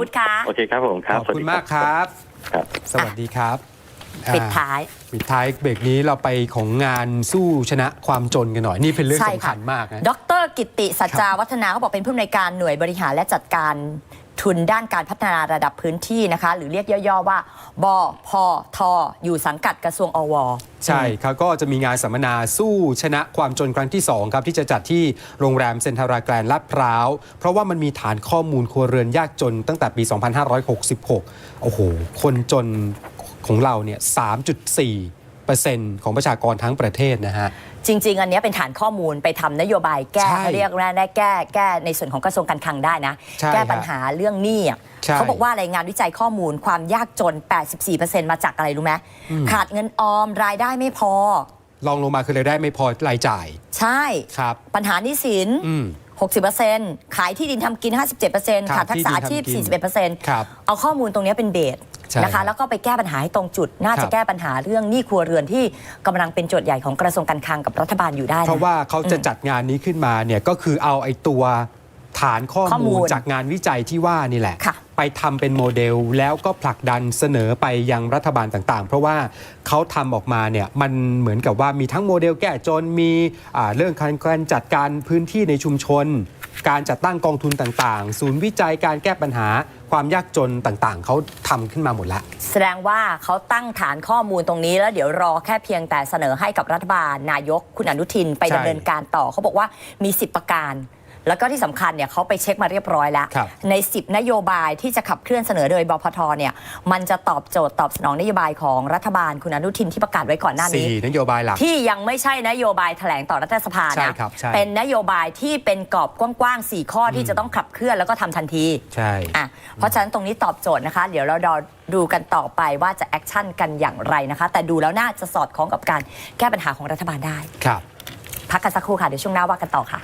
วุฒิคะโอเคครับผมครับขอบคุณสวัสดีมากครับ ครับ สวัสดีครับปิดอ่าท้ายปิดท้ายเบรกนี้เราไปของงานสู้ชนะความจนกันหน่อย นี่เป็นเรื่องใช่สำค่ะคัญมากนะดรกิตติสัจจาวัฒนาเขาบอกเป็นผู้อำนวยการหน่วยบริหารและจัดการ ทุนด้านการพัฒนาระดับพื้นที่นะคะ หรือเรียกย่อๆว่าบพทอยู่สังกัดกระทรวงอว ใช่ครับก็จะมีงานสัมมนาสู้ชนะความจนครั้งที่ 2 ครับ ที่จะจัดที่โรงแรมเซ็นทราแกรนลาดพร้าว เพราะว่ามันมีฐานข้อมูลครัวเรือนยากจนตั้งแต่ปี 2566 โอ้โห คนจนของเราเนี่ย 3.4%ของประชากรทั้งประเทศนะฮะ จริง ๆ อันเนี้ยเป็นฐานข้อมูลไปทำนโยบายแก้ใช่เขาเรียกว่าได้แก้แก้ในส่วนของกระทรวงการคลังได้นะใช่แก้ฮะปัญหาเรื่องหนี้อะใช่เขาบอกว่ารายงานวิจัยข้อมูลความยากจน 84%มาจากอะไรรู้ไหมขาดเงินออมรายได้ไม่พอลองลงมาคือรายได้ไม่พอรายจ่าย ใช่ครับ ปัญหาหนี้สินอืม60%ขายที่ดินทำกิน 57%ขาดทักษะอาชีพที่ดินทำกิน41%ครับเอาข้อมูลตรงเนี้ยเป็นเบสใช่ นะคะ แล้วก็ไปแก้ปัญหาให้ตรงจุด น่าครัจะบแก้ปัญหาเรื่องหนี้ครัวเรือนที่กำลังเป็นโจทย์ใหญ่ของกระทรวงการคลังกับรัฐบาลอยู่ได้นเพราะว่าเขาจะจัดงานนี้ขึ้นมาเนี่ยก็คือเอาไอ้ตัวฐานข้อข้อมูมูลลจากงานวิจัยที่ว่านี่แหละค่ะไปทำเป็นโมเดลแล้วก็ผลักดันเสนอไปยังรัฐบาลต่างๆ เพราะว่าเขาทำออกมาเนี่ยมันเหมือนกับว่ามีทั้งโมเดลแก้จนมีอ่าเรื่องการการจัดการพื้นที่ในชุมชน การจัดตั้งกองทุนต่างๆ ศูนย์วิจัยการแก้ปัญหาความยากจนต่างๆ เขาทำขึ้นมาหมดแล้ว แสดงว่าเขาตั้งฐานข้อมูลตรงนี้แล้วเดี๋ยวรอแค่เพียงแต่เสนอให้กับรัฐบาล นายกคุณอนุทินไปใช่ดำเนินการต่อเขาบอกว่ามี 10 ประการ แล้วก็ที่สำคัญเนี่ยเขาไปเช็คมาเรียบร้อยแล้วครับใน 10 นโยบายที่จะขับเคลื่อนเสนอโดยบพทเนี่ยมันจะตอบโจทย์ตอบสนองนโยบายของรัฐบาลคุณอนุทินที่ประกาศไว้ก่อนหน้านี้สี่นโยบายหลักที่ยังไม่ใช่นโยบายแถลงต่อรัฐสภาใช่นะครับใช่เป็นนโยบายที่เป็นกรอบกว้างๆ4ข้อที่จะต้องขับเคลื่อนแล้วก็ทำทันทีใช่อะเพราะฉะนั้นตรงนี้ตอบโจทย์นะคะ เดี๋ยวเรารอดูกันต่อไปว่าจะแอคชั่นกันอย่างไรนะคะ แต่ดูแล้วน่าจะสอดคล้องกับการแก้ปัญหาของรัฐบาลได้ครับพักกันสักครู่ค่ะ เดี๋ยวช่วงหน้าว่ากันต่อค่ะ